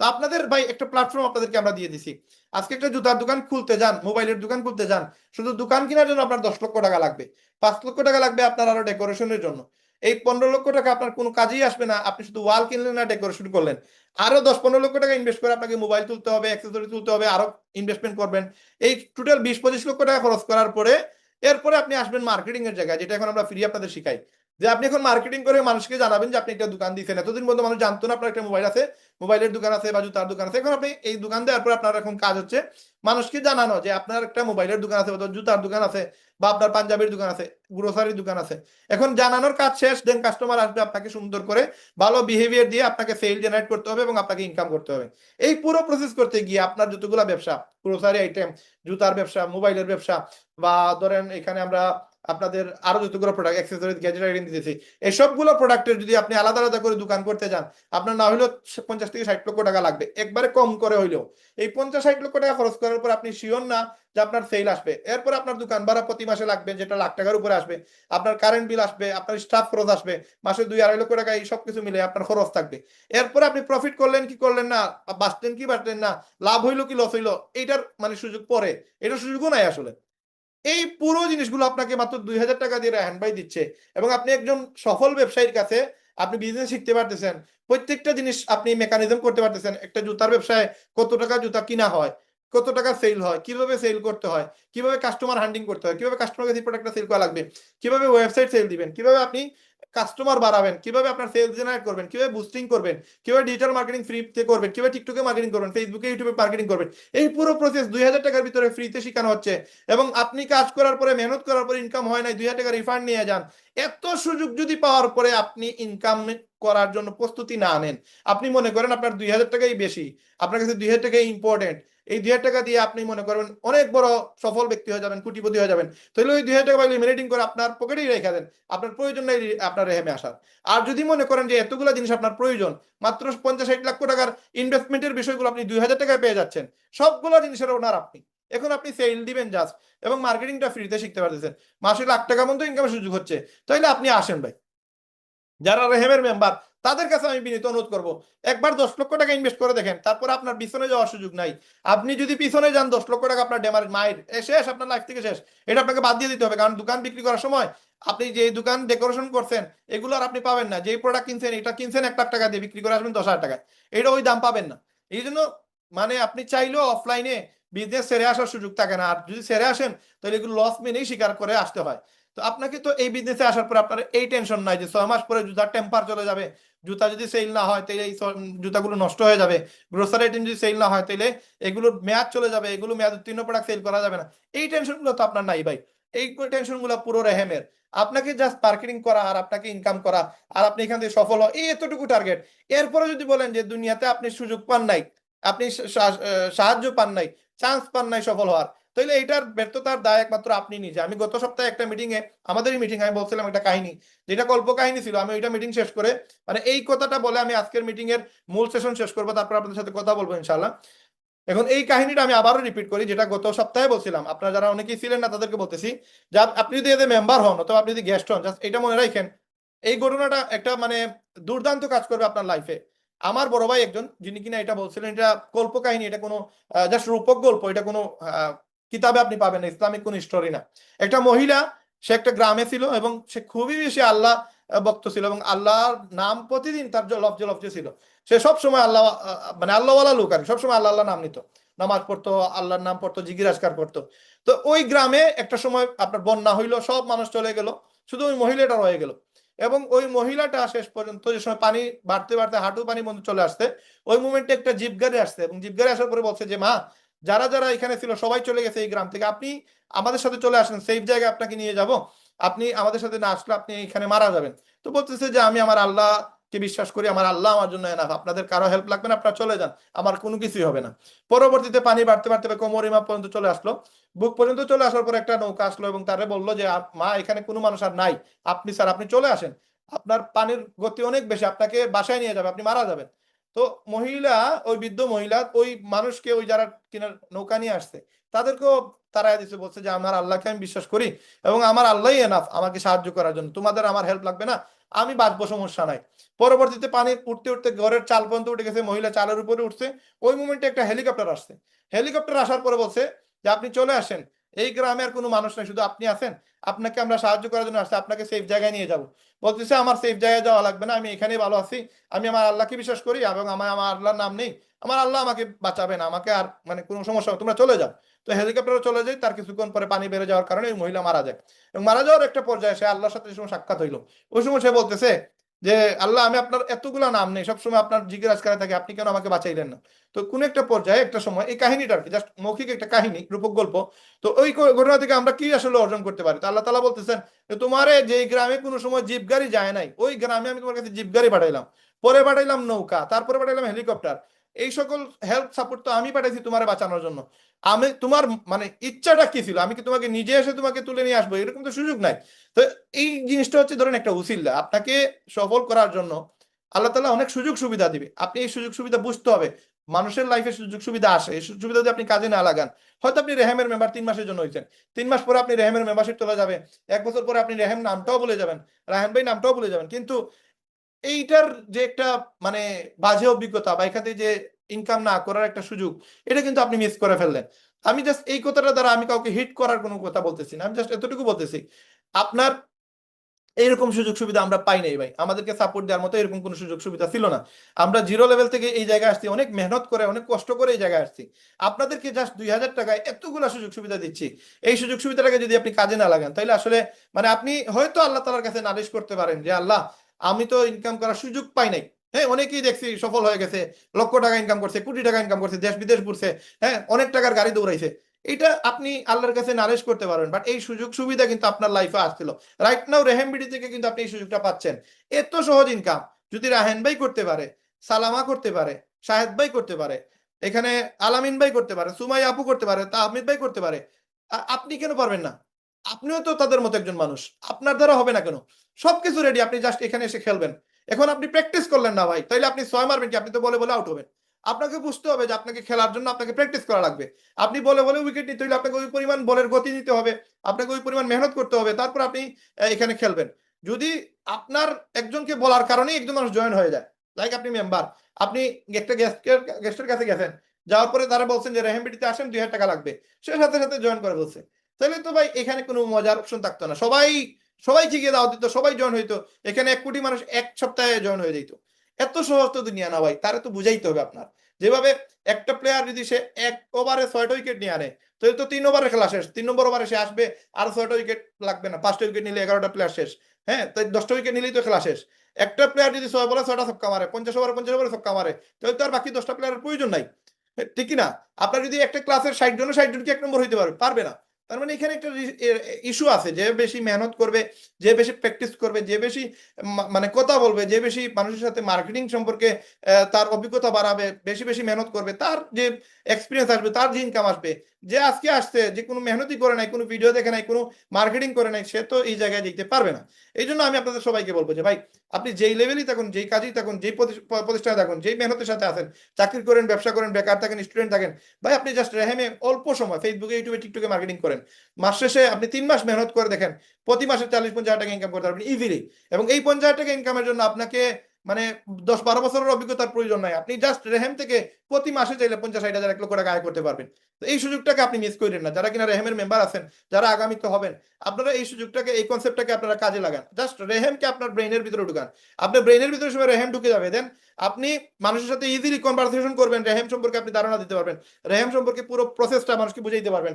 তো আপনাদের ভাই, একটা প্ল্যাটফর্ম আপনাদেরকে আমরা দিয়ে দিছি। আজকে একটা জুতার দোকান খুলতে যান, মোবাইলের দোকান খুলতে যান, শুধু দোকান কেনার জন্য আপনার দশ লক্ষ টাকা লাগবে। পাঁচ লক্ষ টাকা লাগবে আপনার আরও ডেকোরেশনের জন্য। এই পনেরো লক্ষ টাকা আপনার কোনো কাজেই আসবে না, আপনি শুধু ওয়াল কিনলেন না ডেকোরেশন করলেন। আরও দশ পনেরো লক্ষ টাকা ইনভেস্ট করে আপনাকে মোবাইল তুলতে হবে অ্যাক্সেসরি তুলতে হবে, আরও ইনভেস্টমেন্ট করবেন। এই টোটাল বিশ পঁচিশ লক্ষ টাকা খরচ করার পরে, এরপরে আপনি আসবেন মার্কেটিং এর জায়গায়, যেটা এখন আমরা ফ্রি আপনাদের শিখাই। যে আপনি এখন মার্কেটিং করে মানুষকে জানাবেন যে আপনি একটা দোকান দিচ্ছেন এতদিন পর্যন্ত মানুষ জানতো না আপনার একটা মোবাইল আছে মোবাইলের দোকান আছে বা জুতার দোকান আছে, এখন আপনি এই দোকান দেওয়ার পর আপনার এখন কাজ হচ্ছে মানুষকে জানানো যে আপনার একটা মোবাইলের দোকান আছে, বা জুতার দোকান আছে, বা আপনার পাঞ্জাবির দোকান আছে গ্রোসারির দোকান আছে। এখন জানানোর কাজ শেষ দেন কাস্টমার আসবে আপনাকে সুন্দর করে ভালো বিহেভিয়ার দিয়ে আপনাকে সেল জেনারেট করতে হবে এবং আপনাকে ইনকাম করতে হবে। এই পুরো প্রসেস করতে গিয়ে আপনার যতগুলা ব্যবসা গ্রোসারি আইটেম জুতার ব্যবসা, মোবাইলের ব্যবসা, বা ধরেন এখানে আমরা আপনাদের আরও যতগুলো প্রোডাক্ট অ্যাক্সেসরি গ্যাজেট আইটেম দিতেছি এই সবগুলো প্রোডাক্টের যদি আপনি আলাদা আলাদা করে দোকান করতে যান, আপনার না হলেও পঞ্চাশ থেকে ষাট লক্ষ টাকা লাগবে, একবারে কম করে হইলেও। এই পঞ্চাশ ষাট লক্ষ টাকা খরচ করার পর আপনি শিওর না যে আপনার সেল আসবে। এরপর আপনার দোকান ভাড়া প্রতি মাসে লাগবে, যেটা লাখ টাকার উপরে আসবে, আপনার কারেন্ট বিল আসবে, আপনার স্টাফ খরচ আসবে, মাসে দুই আড়াই লক্ষ টাকা, এই সব কিছু মিলে আপনার খরচ থাকবে। এরপর আপনি প্রফিট করলেন কি করলেন না, বাঁচলেন কি বাঁচলেন না, লাভ হইল কি লস হইল, এইটার মানে সুযোগ পরে এটার সুযোগও নাই আসলে। এই পুরো জিনিসগুলো আপনাকে মাত্র দুই হাজার টাকা দিয়ে হ্যান্ড বাই দিচ্ছে এবং আপনি একজন সফল ব্যবসায়ীর কাছে আপনি বিজনেস শিখতে পারতেছেন, প্রত্যেকটা জিনিস আপনি মেকানিজম করতে পারতেছেন, একটা জুতার ব্যবসায় কত টাকা জুতা কিনা হয়, কত টাকা সেল হয়, কীভাবে সেল করতে হয়, কীভাবে কাস্টমার হান্ডিং করতে হয়, কীভাবে কাস্টমার কাছে প্রোডাক্টটা সেল করা লাগবে, কীভাবে ওয়েবসাইট সেল দিবেন, কীভাবে আপনি কাস্টমার বাড়াবেন, কীভাবে আপনার সেলস জেনারেট করবেন, কীভাবে বুস্টিং করবেন, কীভাবে ডিজিটাল মার্কেটিং ফ্রিতে করবেন, কীভাবে টিকটকে মার্কেটিং করবেন ফেসবুকে ইউটিউবে মার্কেটিং করবেন, এই পুরো প্রসেস দুই হাজার টাকার ভিতরে ফ্রিতে শেখানো হচ্ছে। এবং আপনি কাজ করার পরে, মেহনত করার পরে ইনকাম হয় নাই দুই হাজার টাকা রিফান্ড নিয়ে যান। এত সুযোগ যদি পাওয়ার পরে আপনি ইনকাম করার জন্য প্রস্তুতি না নেন, আপনি মনে করেন আপনার দুই হাজার টাকাই বেশি, আপনার কাছে দুই হাজার টাকাই ইম্পর্টেন্ট এই দুই হাজার টাকা দিয়ে আপনি মনে করবেন অনেক বড় সফল ব্যক্তি হয়ে যাবেন, কুটিপতি হয়ে যাবেন। তাহলে ওই দুই হাজার টাকা লিমিটেটিং করে আপনার পকেটেই রেখে দেন। আপনার প্রয়োজন নাই আপনার রেহেমে আসার। আর যদি মনে করেন যে এতগুলো জিনিস আপনার প্রয়োজন, মাত্র পঞ্চাশ ষাট লাখ টাকার ইনভেস্টমেন্টের বিষয়গুলো আপনি দুই হাজার টাকায় পেয়ে যাচ্ছেন, সবগুলো জিনিসের ওনার আপনি। এখন আপনি সেল দিবেন জাস্ট এবং মার্কেটিংটা ফ্রিতে শিখতে পারতেছেন। মাসে লাখ টাকা মতো ইনকামের সুযোগ হচ্ছে। তাইলে আপনি আসেন ভাই। যারা রেহেমের মেম্বার, তাদের কাছে আমি বিনীত অনুরোধ করব, একবার দশ লক্ষ টাকা ইনভেস্ট করে দেখেন, তারপর আপনার পিছনে যাওয়ার সুযোগ নাই। আপনি যদি পিছনে যান, দশ লক্ষ টাকা আপনার ডেমার মায়ের শেষ, আপনার লাইফ থেকে শেষ। এটা আপনাকে বাদ দিয়ে দিতে হবে, কারণ দোকান বিক্রি করার সময় আপনি যে দোকান ডেকোরেশন করছেন, এগুলো আর আপনি পাবেন না। যে প্রোডাক্ট কিনছেন, এটা কিনছেন এক লাখ টাকা দিয়ে, বিক্রি করে আসবেন দশ হাজার টাকায়। এটা ওই দাম পাবেন না। এই জন্য মানে আপনি চাইলেও অফলাইনে বিজনেস সেরে আসার সুযোগ থাকে না। আর যদি সেরে আসেন, তাহলে এগুলো লস মেনেই স্বীকার করে আসতে হয়। তো আপনাকে তো এই বিজনেসে আসার পর আপনার এই টেনশন নাই যে ছয় মাস পরে জুতার টেম্পার চলে যাবে। জুতা যদি সেল না হয় তাহলে এই জুতাগুলো নষ্ট হয়ে যাবে। গ্রোসারি আইটেম যদি সেল না হয় তাহলে এগুলোর মেয়াদ চলে যাবে। এগুলো মেয়াদ উত্তীর্ণ প্রোডাক্ট সেল করা যাবে না। এই টেনশনগুলো তো আপনার নাই ভাই। এই টেনশনগুলো পুরো রেহেমের। আপনাকে জাস্ট মার্কেটিং করা আর আপনাকে ইনকাম করা আর আপনি এখান থেকে সফল হওয়া, এই এতটুকু টার্গেট এরপরে যদি বলেন যে দুনিয়াতে আপনি সুযোগ পান নাই, আপনি সাহায্য পান নাই চান্স পান নাই সফল হওয়ার তাহলে এটার ব্যর্থতার দায় একমাত্র আপনি নিজে। আমি গত সপ্তাহে একটা মিটিং এ, আমাদেরই মিটিং আমি বলছিলাম একটা কাহিনী। যেটা গল্প কাহিনী ছিল, আমি ওইটা মিটিং শেষ করে মানে এই কথাটা বলে আমি আজকের মিটিং এর মূল সেশন শেষ করব, তারপর আপনাদের সাথে কথা বলব ইনশাল্লাহ এখন এই কাহিনীটা আমি আবারও রিপিট করি, যেটা গত সপ্তাহে বলছিলাম। আপনারা যারা অনেকেই ছিলেন না, তাদেরকে বলতেছি, যে আপনি যদি এদের মেম্বার হন, অথবা আপনি যদি গেস্ট হন জাস্ট এটা মনে রাখেন, এই ঘটনাটা একটা মানে দুর্দান্ত কাজ করবে আপনার লাইফে আমার বড় ভাই একজন, যিনি কিনা এটা বলছিলেন, এটা গল্প কাহিনী এটা কোনো জাস্ট রূপক গল্প, এটা কোনো কিতাবে আপনি পাবেন ইসলামিক কোন স্টোরি না। একটা মহিলা, সে একটা গ্রামে ছিল এবং সে খুবই বেশি আল্লাহ ভক্ত ছিল এবং আল্লাহর নাম প্রতিদিন তার লফজে লফজে ছিল। সে সব সময় আল্লাহ মানে আল্লাহওয়ালা লোক আর সবসময় আল্লাহ আল্লাহ নাম নিত। নামাজ পড়তো, আল্লাহর নাম পড়তো জিজ্ঞাসকার করতো। তো ওই গ্রামে একটা সময় আপনার বন্যা হইল, সব মানুষ চলে গেল, শুধু ওই মহিলাটা রয়ে গেল। এবং ওই মহিলাটা শেষ পর্যন্ত যে সময় পানি বাড়তে বাড়তে হাঁটু পানি বন্ধ চলে আসতে ওই মুমেন্টে একটা জিপ গাড়ি আসছে এবং জিপ গাড়ি আসার পরে বলছে যে, মা যারা যারা এখানে ছিল সবাই চলে গেছে এই গ্রাম থেকে। আপনি আমাদের সাথে চলে আসেন সেফ জায়গায় আপনাকে নিয়ে যাব। আপনি আমাদের সাথে না আসলে আপনি এখানে মারা যাবেন। তো বলতেছে যে আমি আমার আল্লাহকে বিশ্বাস করি, আমার আল্লাহ আমার জন্য এনাফ আপনাদের কারও হেল্প লাগবে না, আপনারা চলে যান। আমার কোনো কিছুই হবে না। পরবর্তীতে পানি বাড়তে বাড়তে কোমরিমা পর্যন্ত চলে আসলো। বুক পর্যন্ত চলে আসার পর একটা নৌকা আসলো এবং তারে বলল যে মা, এখানে কোনো মানুষ আর নাই। আপনি স্যার আপনি চলে আসেন। আপনার পানির গতি অনেক বেশি। আপনাকে বাসায় নিয়ে যাবে। আপনি মারা যাবেন। তো মহিলা, ওই বৃদ্ধ মহিলা, ওই মানুষকে ওই যারা কিনা নৌকা নিয়ে আসছে, তাদেরকেও তারা দিচ্ছে বলছে যে আমার আল্লাহকে আমি বিশ্বাস করি এবং আমার আল্লাহই এনাফ আমাকে সাহায্য করার জন্য। তোমাদের আমার হেল্প লাগবে না, আমি বাঁচবো, সমস্যা নাই। পরবর্তীতে পানি উঠতে উঠতে ঘরের চাল পর্যন্ত উঠে গেছে, মহিলা চালের উপরে উঠছে। ওই মুমেন্টে একটা হেলিকপ্টার আসছে। হেলিকপ্টার আসার পরে বলছে যে, আপনি চলে আসেন। এই গ্রামে আর কোনো মানুষ নাই শুধু আপনি আছেন। আপনাকে আমরা সাহায্য করার জন্য আসছে আপনাকে সেফ জায়গায় নিয়ে যাব। বলতেছে আমার সেফ জায়গায় যাওয়া লাগবে না আমি এখানেই ভালো আছি। আমি আমার আল্লাহকে বিশ্বাস করি এবং আমার আমার আল্লাহর নাম নেই। আমার আল্লাহ আমাকে বাঁচাবে না আমাকে আর মানে কোনো সমস্যা হবে, তোমরা চলে যাও। তো হেলিকপ্টারে চলে যায় তার কিছুক্ষণ পরে পানি বেড়ে যাওয়ার কারণে ওই মহিলা মারা যায়। এবং মারা যাওয়ার একটা পর্যায়ে সে আল্লাহর সাথে সাক্ষাৎ হইল ওই সময় সে বলতেছে যে, আল্লাহ, আমি আপনার এতগুলো নাম নেই, সবসময় আপনার জিজ্ঞাসা করে থাকে, আপনি কেন আমাকে বাঁচাইলেন না? তো কোন একটা পর্যায়ে, একটা সময় এই কাহিনীটা আর কি জাস্ট মৌখিক একটা কাহিনী, রূপক গল্প, তো ওই ঘটনা থেকে আমরা কি আসলে অর্জন করতে পারি? তো আল্লাহ তালা বলতেছেন যে, তোমারে যে গ্রামে কোনো সময় জিপ গাড়ি যায় নাই, ওই গ্রামে আমি তোমার কাছে জিপ গাড়ি পাঠাইলাম। পরে পাঠাইলাম নৌকা, তারপরে পাঠাইলাম হেলিকপ্টার এই সকল হেল্প সাপোর্ট তো আমি পাঠাইছি তোমারে বাঁচানোর জন্য। আমি, তোমার মানে ইচ্ছাটা কি ছিল? আমি কি তোমাকে নিজে এসে তোমাকে তুলে নিয়ে আসব? এরকম তো সুযোগ নাই। তো এই জিনিসটা হচ্ছে ধরেন একটা উসিল্লা আপনাকে সফল করার জন্য আল্লাহ তালা অনেক সুযোগ সুবিধা দিবে। আপনি এই সুযোগ সুবিধা বুঝতে হবে। মানুষের লাইফে সুযোগ সুবিধা আসে। এই সুযোগ সুবিধা যদি আপনি কাজে না লাগান, হয়তো আপনি রেহেমের মেম্বার তিন মাসের জন্য হয়েছেন। তিন মাস পরে আপনি রেহেমের মেম্বারশিপ চলে যাবে। এক বছর পরে আপনি রেহেম নামটাও বলে যাবেন। রাহেম ভাই নামটাও বলে যাবেন। কিন্তু এইটার যে একটা মানে বাজে অভিজ্ঞতা বা এখান যে ইনকাম না করার একটা সুযোগ, এটা কিন্তু আপনি মিস করে ফেললেন। আমি জাস্ট এই কথাটা দ্বারা আমি কাউকে হিট করার কোনো কথা বলতেছি না, আমি জাস্ট এতটুকু বলতেছি, আপনার এইরকম সুযোগ সুবিধা আমরা পাই নাই ভাই। আমাদেরকে সাপোর্ট দেওয়ার মতো এরকম কোনো সুযোগ সুবিধা ছিল না। আমরা জিরো লেভেল থেকে এই জায়গায় আসছি, অনেক মেহনত করে, অনেক কষ্ট করে এই জায়গায় আসছি। আপনাদেরকে জাস্ট দুই হাজার টাকায় এতগুলা সুযোগ সুবিধা দিচ্ছি। এই সুযোগ সুবিধাটাকে যদি আপনি কাজে না লাগান তাহলে আসলে মানে আপনি হয়তো আল্লাহ তালার কাছে নালিশ করতে পারেন যে, আল্লাহ আমি তো ইনকাম করার সুযোগ পাই নাই। হ্যাঁ অনেকেই দেখছি সফল হয়ে গেছে, লক্ষ টাকা ইনকাম করছে, কোটি টাকা ইনকাম করছে, দেশ বিদেশ ঘুরছে হ্যাঁ অনেক টাকার গাড়ি দৌড়াইছে। এটা আপনি আল্লাহর কাছে নালিশ করতে পারবেন বাট এই সুযোগ সুবিধা কিন্তু আপনার লাইফে আসছিল। রাইট নাও রেহেম বিডি থেকে কিন্তু আপনি এই সুযোগটা পাচ্ছেন। এত সহজ ইনকাম যদি রাহেন ভাই করতে পারে, সালামা করতে পারে, শাহেদ ভাই করতে পারে, এখানে আলামিন ভাই করতে পারে সুমাই আপু করতে পারে, তাহমিদ ভাই করতে পারে আপনি কেন পারবেন না? আপনিও তো তাদের মতো একজন মানুষ। আপনার দ্বারা হবে না কেন? সবকিছু রেডি আপনি জাস্ট এখানে এসে খেলবেন। এখন আপনি প্র্যাকটিস করলেন না ভাই, তাইলে আপনি ছয় মারবেন কি? আপনি তো বলে বলে আউট হবেন। আপনাকে বুঝতে হবে যে আপনাকে খেলার জন্য আপনাকে প্র্যাকটিস করা লাগবে। আপনি বলে বলে উইকেট নিতে হলে আপনাকে ওই পরিমাণ বলের গতি নিতে হবে, আপনাকে ওই পরিমাণ মেহনত করতে হবে, তারপর আপনি এখানে খেলবেন। যদি আপনার একজনকে বলার কারণে একজন মানুষ জয়েন হয়ে যায় লাইক আপনি মেম্বার আপনি একটা গেস্টের গেস্টের কাছে গেছেন, যাওয়ার পরে তারা বলছেন যে রেহেমবিটিতে আসেন, দুই হাজার টাকা লাগবে। সে সাথে সাথে জয়েন করে বলছে। তাহলে তো ভাই এখানে কোনো মজার অপশন থাকতো না। সবাই সবাই গিয়ে দাওয়াত দিত, সবাই জয়েন হইতো। এখানে এক কোটি মানুষ এক সপ্তাহে জয়েন হয়ে যেত এত সহজ তো দুনিয়া না ভাই, তারে তো বুঝাইতে হবে আপনার। যেভাবে একটা প্লেয়ার যদি সে এক ওভারে ছয়টা উইকেট নিয়ে আনে, তাহলে তো তিন ওভারে খেলা শেষ। তিন নম্বর ওভারে সে আসবে, আর ছয়টা উইকেট লাগবে না। পাঁচটা উইকেট নিলে এগারোটা প্লেয়ার শেষ। হ্যাঁ তাই দশটা উইকেট নিলেই তো খেলা শেষ। একটা প্লেয়ার যদি ছয় বলে ছয়টা ছক্কা মারে, পঞ্চাশ ওভারে পঞ্চাশ ওভারে ছক্কা মারে, তাহলে তো আর বাকি দশটা প্লেয়ারের প্রয়োজন নাই। ঠিকই না? আপনার যদি একটা ক্লাসের ষাট জনের ষাট জন কি এক নম্বর হইতে পারবে পারবে না। তার মানে এখানে একটা ইস্যু আছে। যে বেশি মেহনত করবে, যে বেশি প্র্যাকটিস করবে, যে বেশি মানে কথা বলবে, যে বেশি মানুষের সাথে মার্কেটিং সম্পর্কে তার অভিজ্ঞতা বাড়াবে, বেশি বেশি মেহনত করবে, তার যে এক্সপিরিয়েন্স আসবে, তার যে ইনকাম আসবে, যে আজকে আসছে, যে কোনো মেহনতই করে নাই, কোনো ভিডিও দেখে নাই, কোনো মার্কেটিং করে নাই, সে তো এই জায়গায় দেখতে পারবে না। এই জন্য আমি আপনাদের সবাইকে বলব যে, ভাই আপনি যেই লেভেলই থাকুন, যেই কাজেই থাকুন, যেই প্রতি- প্রতিষ্ঠানে থাকুন, যেই মেহনতের সাথে আছেন, চাকরি করেন, ব্যবসা করেন, বেকার থাকেন স্টুডেন্ট থাকেন, ভাই আপনি জাস্ট রেহেমে অল্প সময় ফেসবুকে ইউটিউবে টিকটকে মার্কেটিং করেন। মাস শেষে আপনি তিন মাস মেহনত করে দেখেন, প্রতি মাসে চল্লিশ, পঞ্চাশ টাকা ইনকাম করতে পারবেন ইজিলি এবং এই পঞ্চাশ টাকা ইনকামের জন্য আপনাকে মানে দশ বারো বছরের অভিজ্ঞতার প্রয়োজন নাই। আপনি জাস্ট রেহেম থেকে প্রতি মাসে চাইলে পঞ্চাশ ষাট হাজার এক লক্ষ টাকা আয় করতে পারবেন। তো এই সুযোগটাকে আপনি মিস করেন না। যারা কিনা রেহেমের মেম্বার আছেন, যারা আগামীতে হবেন, আপনারা এই সুযোগটাকে, এই কনসেপ্টটাকে আপনারা কাজে লাগান। জাস্ট রেহেমকে আপনার ব্রেনের ভিতরে ঢুকান। আপনার ব্রেনের ভিতরে সময় রেহেম ঢুকে যাবে। দেন আপনি মানুষের সাথে ইজিলি কনভারসেশন করবেন। রেহেম সম্পর্কে আপনি ধারণা দিতে পারবেন। রেহেম সম্পর্কে পুরো প্রসেসটা মানুষকে বুঝাইতে পারবেন।